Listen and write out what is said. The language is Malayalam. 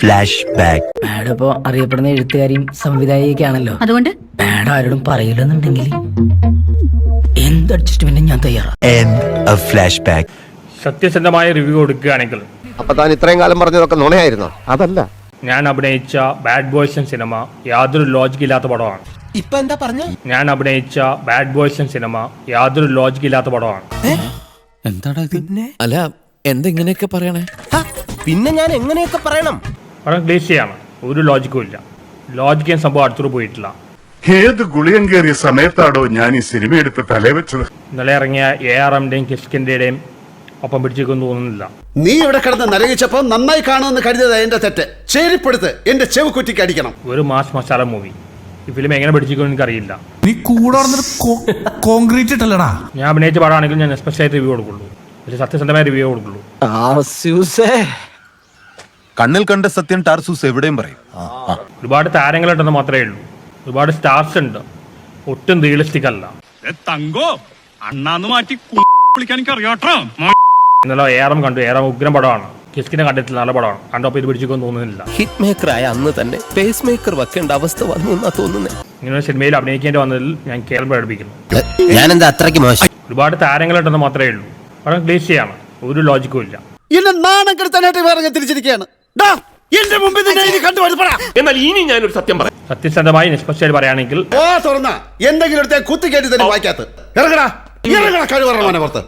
ഫ്ലാഷ് ബാക്ക് മാഡം ഇപ്പോ അറിയപ്പെടുന്ന എഴുത്തുകാരിയും സംവിധായികയൊക്കെ ആണല്ലോ അതുകൊണ്ട്? മാഡം ആരോടും പറയില്ലെന്നുണ്ടെങ്കിൽ എന്ത് അഡ്ജസ്റ്റ്മെന്റും ഞാൻ തയ്യാറാ? എൻഡ് ഓഫ് ഫ്ലാഷ് ബാക്ക് സത്യസന്ധമായ റിവ്യൂ കൊടുക്കുകയാണെങ്കിൽ. അപ്പൊ താൻ ഇത്രയും കാലം പറഞ്ഞതൊക്കെ നുണയായിരുന്നു? അതല്ല. ഞാൻ അഭിനയിച്ച ബാഡ് ബോയ്സ് എന്ന സിനിമ യാതൊരു ലോജിക് ഇല്ലാത്ത പടമാണ്. ഇപ്പൊ എന്താ പറഞ്ഞു? ഞാൻ അഭിനയിച്ച ബാഡ് ബോയ്സ് എന്ന സിനിമ യാതൊരു ലോജിക് ഇല്ലാത്ത പടമാണ്. എന്താണ് പിന്നെ? അല്ല എന്തെങ്ങനെയൊക്കെ പറയണേ? പിന്നെ ഞാൻ എങ്ങനെയൊക്കെ പറയണം? പടം ക്ലീശയാണ് ഒരു ലോജിക്കും ഇല്ല. ലോജിക്കും സംഭവം അടുത്തോട് പോയിട്ടില്ല. ഏത് ഗുളിയം കയറിയ സമയത്താണോ ഞാൻ ഈ സിനിമ എടുത്ത് തലവെച്ചത്? ഇന്നലെ ഇറങ്ങിയ എ ആർ എമ്മിന്റെയും കിഷ്കിന്റെയും ഒപ്പം പിടിച്ചേക്കൊന്നും തോന്നുന്നില്ല. നീ ഇവിടെ കിടന്ന് നരകിച്ചപ്പോ നന്നായി കാണുമെന്ന് കരുതിയത് എന്റെ തെറ്റ്. ചേരിപ്പെടുത്ത് എന്റെ ചെവ് കുറ്റിക്ക് അടിക്കണം. ഒരു മാസ് മസാല മൂവി ഈ ഫിലിം എങ്ങനെ പിടിച്ചേക്കും എനിക്ക് അറിയില്ല നീ കൂടെ കോൺക്രീറ്റ് ഇട്ടല്ലടാ. ഞാൻ അഭിനയിച്ച പാടാണെങ്കിലും ഞാൻ സ്പെഷ്യലായിട്ട് റിവ്യൂ കൊടുക്കുള്ളൂ. പക്ഷേ സത്യസന്ധമായ റിവ്യൂ കൊടുക്കുള്ളൂ. കണ്ണിൽ കണ്ട സത്യം ടാർസൂസ് എവിടെയും പറയും. ഒരുപാട് താരങ്ങളുണ്ടെന്ന് മാത്രമേ ഉള്ളൂ. ഒരുപാട് സ്റ്റാർസ് ഉണ്ട്. ഒട്ടും റിയലിസ്റ്റിക് അല്ല. തങ്കോ അണ്ണാന്ന് മാറ്റി വിളിക്കാൻ എനിക്ക് അറിയാട്ടോ ഇന്നലെ ഏറം കണ്ടു. ഏറം ഉഗ്രം പടമാണ്. കിസ്കിനെ കണ്ടിട്ടില്ല നല്ല പടമാണ്. കണ്ടപ്പോൾ ഇത് പിടിച്ചേക്കൊന്നും തോന്നുന്നില്ല. ഹിറ്റ് മേക്കറായ അന്ന് തന്നെ പേസ് മേക്കർ വെക്കേണ്ട അവസ്ഥ വന്നു എന്നാ തോന്നുന്നത് ഇങ്ങനെ സിനിമയിൽ അഭിനയിക്കേണ്ടി വന്നതിൽ ഞാൻ കേരളം പ്രകടിപ്പിക്കുന്നു. ഞാനെന്താ അത്രയ്ക്ക് മോശം? ഒരുപാട് താരങ്ങളുണ്ടെന്ന് മാത്രമേ ഉള്ളൂ. പടം ക്ലീശയാണ്. ഒരു ലോജിക്കും ഇല്ല. എന്നെ നാണം കെടുത്താനായിട്ട് ഇറങ്ങി തിരിച്ചിരിക്കുകയാണ്. എന്റെ മുമ്പിൽ നിന്നെ ഇനി കണ്ടുപിടിപ്പടാ എന്നാൽ ഇനി ഞാനൊരു സത്യം പറയാം. സത്യസന്ധമായി നിഷ്പക്ഷമായി പറയുകയാണെങ്കിൽ ഓ തുറന്ന. എന്തെങ്കിലും എടുത്തേ കുത്തി കയറ്റി തന്നെ വായിക്കാത്ത. ഇറങ്ങടാ ഇറങ്ങടാ കഴിവറ മോനെ പുറത്ത്.